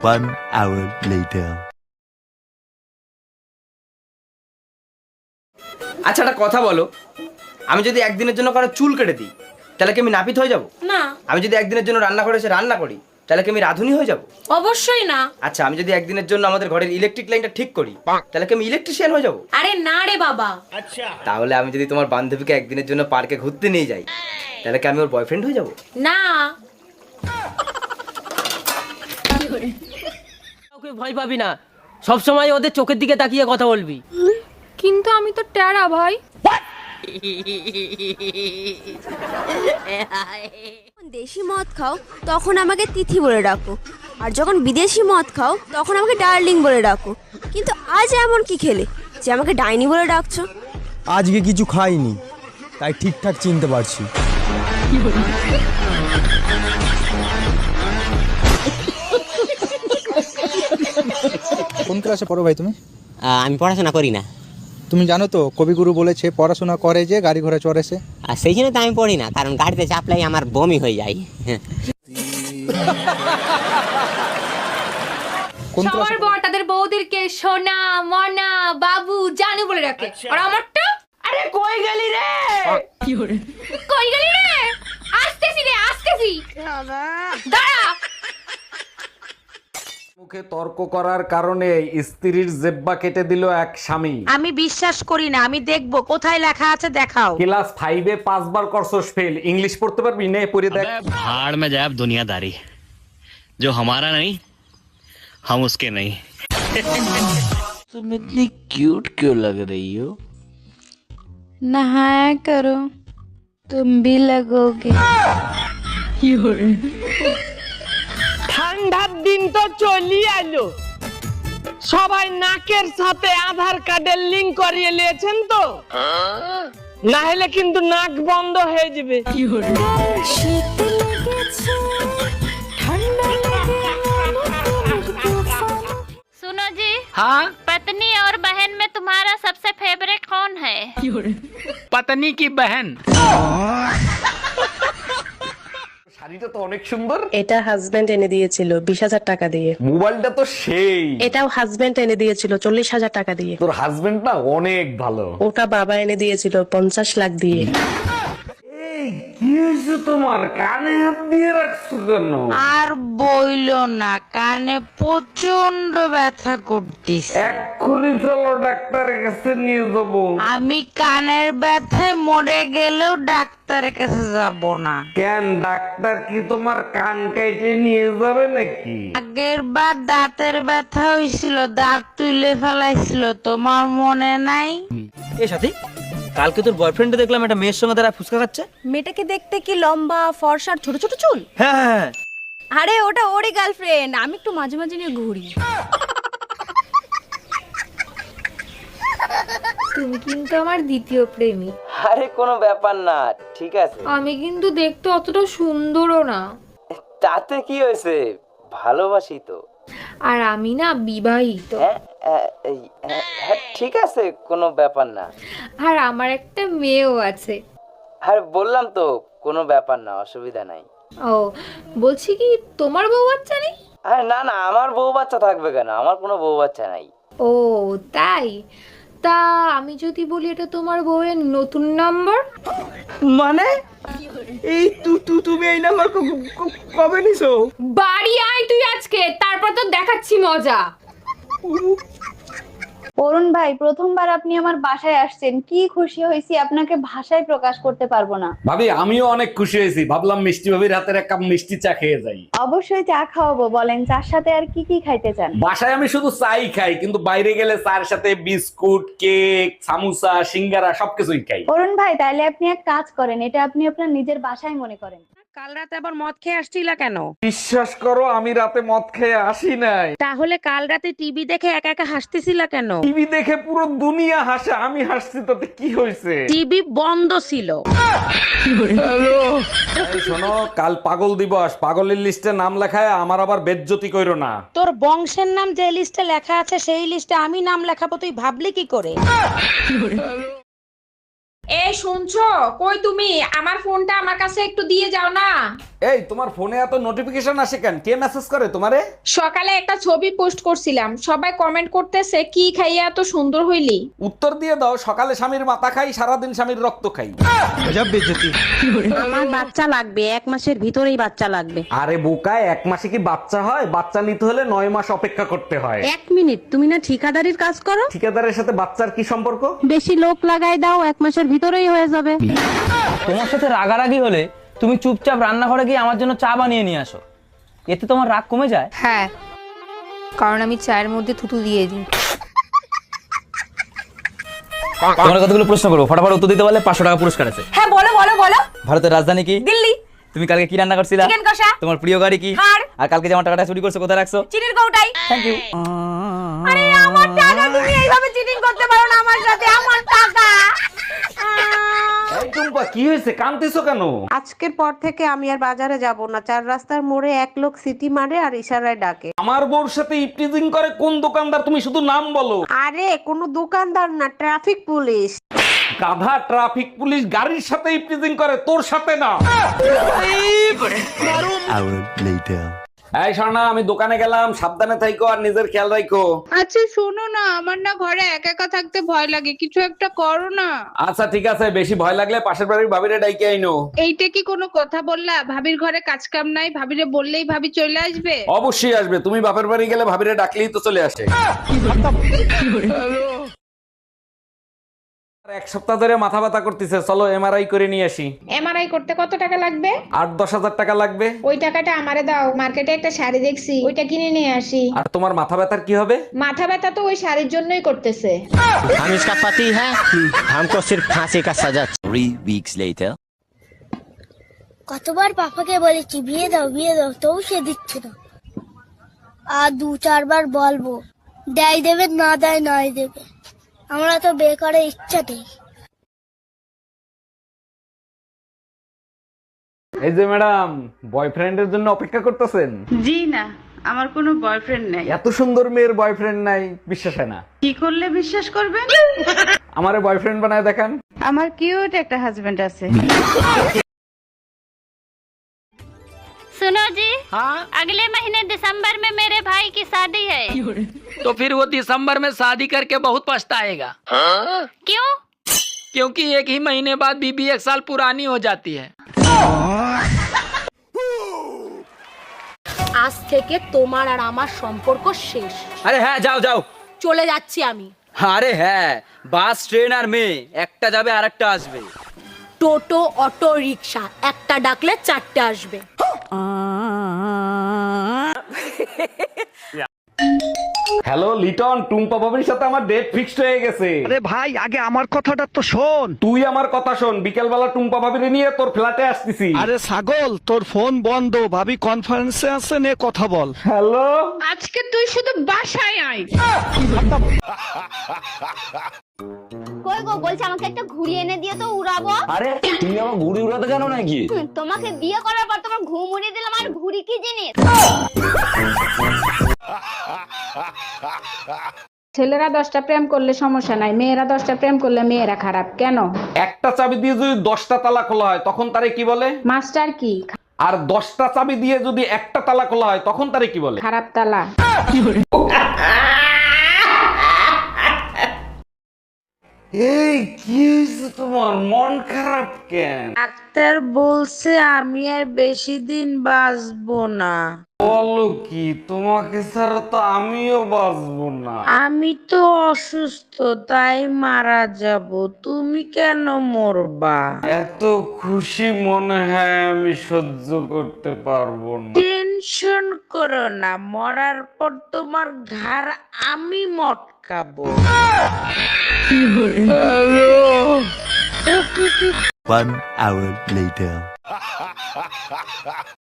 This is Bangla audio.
One hour later. আচ্ছা একটা কথা বলো। আমি যদি একদিনের জন্য কারও চুল কেটে দিই তাহলে কি আমি নাপিত হয়ে যাব? না। আমি যদি একদিনের জন্য রান্না করে এসে রান্না করি তাহলে কি আমি রাঁধুনি হয়ে যাব? অবশ্যই না। আচ্ছা আমি যদি একদিনের জন্য আমাদের ঘরের ইলেকট্রিক লাইনটা ঠিক করি তাহলে কি আমি ইলেকট্রিশিয়ান হয়ে যাব? আরে না রে বাবা। আচ্ছা। তাহলে আমি যদি তোমার বান্ধবীকে একদিনের জন্য পার্কে ঘুরতে নিয়ে যাই তাহলে কি আমি ওর বয়ফ্রেন্ড হয়ে যাব? না। কাউকে ভয় পাবি না। সব সময় ওদের চোখের দিকে তাকিয়ে কথা বলবি। কিন্তু আমি তো টেরা ভাই। যখন দেশি মদ খাও তখন আমাকে তিথি বলে ডাকো। আর যখন বিদেশি মদ খাও তখন আমাকে ডার্লিং বলে ডাকো। কিন্তু আজ এমন কি খেলে যে আমাকে ডাইনি বলে ডাকছো? আজকে কিছু খাইনি তাই ঠিকঠাক চিনতে পারছি। কোন ক্লাসে পড়ো ভাই তুমি? আমি পড়াশোনা করি না। তুমি জানো তো কবিগুরু বলেছে পড়াশোনা করে যে গাড়ি ঘোড়া চড়ে সে। আর সেই জন্য তো আমি পড়ি না কারণ গাড়িতে চাপলাই আমার বমি হয়ে যায়। কোন ক্লাসে? সবার বর তাদের বৌদিরকে সোনা মনা বাবু জানু বলে ডাকে। আর আমারটা? আরে কই গেলি রে? কি হরে কই গেলি রে? আসতেছি রে আসতেছি। দাঁড়া মুখে তর্ক করার কারণে স্ত্রীর জেব্বা কেটে দিল এক স্বামী আমি বিশ্বাস করি না আমি দেখবো কোথায় লেখা আছে দেখাও ক্লাস ফাইভে পাঁচবার করছস ফেল ইংলিশ পড়তে পারবি নে পড়ে দেখ भाड़ में जाए दुनियादारी जो हमारा नहीं हम उसके नहीं तुम इतनी क्यूट क्यों लग रही हो नहाया करो तुम भी लगोगे ঠান্ডার দিন তো চলি আলো সবাই নাকের সাথে আধার কার্ডের লিঙ্ক করিয়ে নিয়েছেন তো না হলে কিন্তু নাক বন্ধ হয়ে যাবে सुनो जी हाँ पत्नी और बहन में तुम्हारा सबसे फेवरेट कौन है पत्नी की बहन শাড়িটা তো অনেক সুন্দর। এটা হাজবেন্ড এনে দিয়েছিল বিশ হাজার টাকা দিয়ে। মোবাইলটা তো সেই। এটাও হাজবেন্ড এনে দিয়েছিল চল্লিশ হাজার টাকা দিয়ে। তোর হাজবেন্ড না অনেক ভালো। ওটা বাবা এনে দিয়েছিল পঞ্চাশ লাখ দিয়ে। কি হয়েছে তোমার কানে হাত দিয়ে রাখছো কেন? আর বইলো না কানে প্রচণ্ড ব্যথা করতিস এক্ষুনি চলো ডাক্তারের কাছে নিয়ে যাব। আমি কানের ব্যথায় মরে গেলেও ডাক্তারের কাছে যাব না। কেন ডাক্তার কি তোমার কান কাইটে নিয়ে যাবে নাকি? আগের বার দাঁতের ব্যথা হয়েছিল দাঁত তুলে ফেলাইছিল তোমার মনে নাই? এ সাথী কালকে তোর বয়ফ্রেন্ডে দেখলাম একটা মেয়ের সঙ্গে তারা ফুচকা খাচ্ছে। মেয়েটাকে দেখতে কি লম্বা ফর্সার ছোট ছোট চুল? হ্যাঁ হ্যাঁ হ্যাঁ। আরে ওটা ওরই গার্লফ্রেন্ড আমি একটু মাঝে মাঝে নিয়ে ঘুরি। তুমি কিন্তু আমার দ্বিতীয় প্রেমিক আরে কোনো ব্যাপার না। ঠিক আছে। আমি কিন্তু দেখতে অতটা সুন্দরও না। তাতে কি হয়েছে? ভালোবাসি তো। আর আমি না বিবাহিত। হ্যাঁ হ্যাঁ, এই, হ্যাঁ, হ্যাঁ, ঠিক আছে কোনো ব্যাপার না। আর আমার একটা মেয়েও আছে। আর বললাম তো কোনো ব্যাপার না অসুবিধা নাই। ও বলছি কি তোমার বউ বাচ্চা নেই? আরে না না আমার বউ বাচ্চা থাকবে কেন? আমার কোনো বউ বাচ্চা নাই। ও তাই? তা আমি যদি বলি এটা তোমার বউয়ের নতুন নাম্বার মানে? এই তু তুমি এই নাম্বার কবে নিছো? বাড়ি আয় তুই আজকে তারপর তো দেখাচ্ছি মজা। অরুণ ভাই প্রথমবার আপনি আমার বাসায় আসছেন। কি খুশি হয়েছি আপনাকে ভাষায় প্রকাশ করতে পারব না। ভাবি আমিও অনেক খুশি হয়েছি। ভাবলাম মিষ্টি ভাবির হাতের এক কাপ মিষ্টি চা খেয়ে যাই। অবশ্যই চা খাওয়াবো বলেন চার সাথে আর কি কি খাইতে চান? বাসায় আমি শুধু চাই খাই কিন্তু বাইরে গেলে চার সাথে বিস্কুট কেক সামুসা সিঙ্গারা সবকিছুই খাই। অরুণ ভাই তাহলে আপনি এক কাজ করেন এটা আপনি আপনার নিজের বাসায় মনে করেন। কাল রাতে আবার মদ খেয়ে আসছিলা কেন? বিশ্বাস করো আমি রাতে মদ খেয়ে আসি নাই। তাহলে কাল রাতে টিভি দেখে একা একা হাসতেছিলা কেন? টিভি দেখে পুরো দুনিয়া হাসে আমি হাসছি তাতে কি হয়েছে টিভি বন্ধ ছিল। এই শোনো কাল পাগল দিবস পাগলের লিস্টে নাম লেখায় আমার আবার বেজ্জতি কইরো না। তোর বংশের নাম যে লিস্টে লেখা আছে সেই লিস্টে আমি নাম লেখাবো তুই ভাবলি কি করে? এই শুনছো? কই তুমি? আমার ফোনটা আমার কাছে একটু দিয়ে যাও না। এই তোমার ফোনে এত নোটিফিকেশন আসে কেন? কে মেসেজ করে তোমারে? সকালে একটা ছবি পোস্ট করছিলাম। সবাই কমেন্ট করতেছে কি খাইয়া এত সুন্দর হইলি? উত্তর দিয়ে দাও সকালে স্বামীর মাথা খাই সারাদিন স্বামীর রক্ত খাই। আমার বাচ্চা লাগবে এক মাসের ভিতরেই বাচ্চা লাগবে। আরে বোকায় এক মাসে কি বাচ্চা হয়? বাচ্চা নিতে হলে নয় মাস অপেক্ষা করতে হয়। এক মিনিট তুমি না ঠিকাদারির কাজ করো? ঠিকাদারের সাথে বাচ্চার কি সম্পর্ক? বেশি লোক লাগাই দাও এক মাসের ভিতরেই হয়ে যাবে। তোমার সাথে রাগারাগি হলে তুমি চুপচাপ রান্নাঘরে গিয়ে আমার জন্য চা বানিয়ে নিয়ে আসো। এতে তোমার রাগ কমে যায়? হ্যাঁ। কারণ আমি চায়ের মধ্যে থুতু দিয়ে দিই। তোমার কতগুলো প্রশ্ন করব? ফটাফট উত্তর দিতে পারলে পাঁচশো টাকা পুরস্কার আছে। হ্যাঁ বলো বলো বলো। ভারতের রাজধানী কি? দিল্লি। তুমি কালকে কি রান্না করছিলা? চিকেন কষা। তোমার প্রিয় গাড়ি কি? হার। আর কালকে যে আমার টাকাটা চুরি করছ কোথায় রাখছো? চিনির কৌটাই। থ্যাংক ইউ আরে আমার টাকা তুমি এইভাবে চিটিং করতে পারো না আমার সাথে আমার টাকা। এই টুম্পা কি হয়েছে? কান্দিছো কেন? আজকের পর থেকে আমি আর বাজারে যাব না। চার রাস্তার মোড়ে এক লোক সিটি মারে আর ইশারায় ডাকে। আমার বউর সাথে ইপটিজিং করে কোন দোকানদার? তুমি শুধু নাম বলো। আরে কোনো দোকানদার না ট্রাফিক পুলিশ। গাধা ট্রাফিক পুলিশ গাড়ির সাথে ইপটিজিং করে তোর সাথে না. এই স্বর্ণা আমি দোকানে গেলাম সাবধানে থাইকো আর নিজের খেয়াল রাখো আচ্ছা শোনো না আমার না ঘরে একা একা থাকতে ভয় লাগে কিছু একটা করো না। আচ্ছা ঠিক আছে বেশি ভয় লাগলে পাশের বাড়ির ভাবিরে ডাইকে আইনো। এইটা কি কোনো কথা বললা? ভাবির ঘরে কাজ কাম নাই ভাবিরে বললেই ভাবি চলে আসবে। অবশ্যই আসবে তুমি বাপের বাড়ি গেলে ভাবিরে ডাকলেই তো চলে আসে। এক সপ্তাহ ধরে মাথা ব্যথা করতেছে চলো এমআরআই করে নিয়ে আসি এমআরআই করতে কত টাকা লাগবে আট দশ হাজার টাকা লাগবে ওই টাকাটা আমারে দাও মার্কেটে একটা শাড়ি দেখছি ওইটা কিনে নিয়ে আসি আর তোমার মাথা ব্যথার কি হবে মাথা ব্যথা তো ওই শাড়ির জন্যই করতেছে हम इसका पति है हमको सिर्फ फांसी का सजा Three weeks later. কতবার পাপাকে বলেছি বিয়ে দাও বিয়ে দাও তবু সে দিচ্ছে না আর দু চারবার বলবো দেয় দেবে না দেয় নাই দেবে আমরা তো বিয়ে করার ইচ্ছা নেই এই যে ম্যাডাম বয়ফ্রেন্ডের জন্য অপেক্ষা করতেছেন? জি না আমার কোনো বয়ফ্রেন্ড নাই। এত সুন্দর মেয়ের বয়ফ্রেন্ড নাই বিশ্বাস হয় না। কি করলে বিশ্বাস করবেন? আমারে বয়ফ্রেন্ড বানায় দেখান। আমার কিউট একটা হাজবেন্ড আছে। सुनो जी हाँ अगले महीने दिसंबर में मेरे भाई की शादी है तो फिर वो दिसंबर में शादी करके बहुत पछताएगा क्यों क्योंकि एक ही महीने बाद बीबी एक साल पुरानी हो जाती है আজ থেকে তোমার আর আমার সম্পর্ক শেষ আরে হ্যাঁ যাও যাও চলে যাচ্ছি আমি আরে হ্যাঁ বাস ট্রেন আর মেয়ে একটা যাবে আর একটা আসবে টোটো অটো রিক্সা একটা ডাকলে চারটে আসবে হ্যালো লিটন টুম্পা বাবির সাথে আমার ডেট ফিক্সড হয়ে গেছে। আরে ভাই আগে আমার কথাটা তো শোন। তুই আমার কথা শোন বিকেল বেলা টুম্পা ভাবিরে নিয়ে তোর ফ্ল্যাটে আসতেছি। আরে ছাগল তোর ফোন বন্ধ ভাবি কনফারেন্সে আছে নে কথা বল। হ্যালো আজকে তুই শুধু বাসায় আয়। কই গো বলছে আমাকে একটা ঘুড়ি এনে দিয়ে তো উড়াবো? আরে তুমি আমার ঘুড়ি উড়াতে কেন নাকি? তোমাকে বিয়ে করার পর তোমার ঘুম উড়িয়ে দিলাম আর ঘুড়ি কি জিনিস? ছেলেরা দশটা প্রেম করলে সমস্যা নাই মেয়েরা দশটা প্রেম করলে মেয়েরা খারাপ কেন? একটা চাবি দিয়ে যদি দশটা তালা খোলা হয় তখন তারে কি বলে? মাস্টার কি? আর দশটা চাবি দিয়ে যদি একটা তালা খোলা হয় তখন তারে কি বলে? খারাপ তালা। এই কি তোমার? মন খারাপ কেন? ডাক্তার বলছে আমি আর বেশি দিন বাঁচবো না। বলো কি? তোমাকে ছাড়া তো আমিও বাঁচবো না। আমি তো অসুস্থ তাই মারা যাব। তুমি কেন মরবা? এত খুশি মনে হয় আমি সহ্য করতে পারব না। টেনশন করো না মরার পর তোমার ঘাড় আমি Acabou. Alô! One hour later.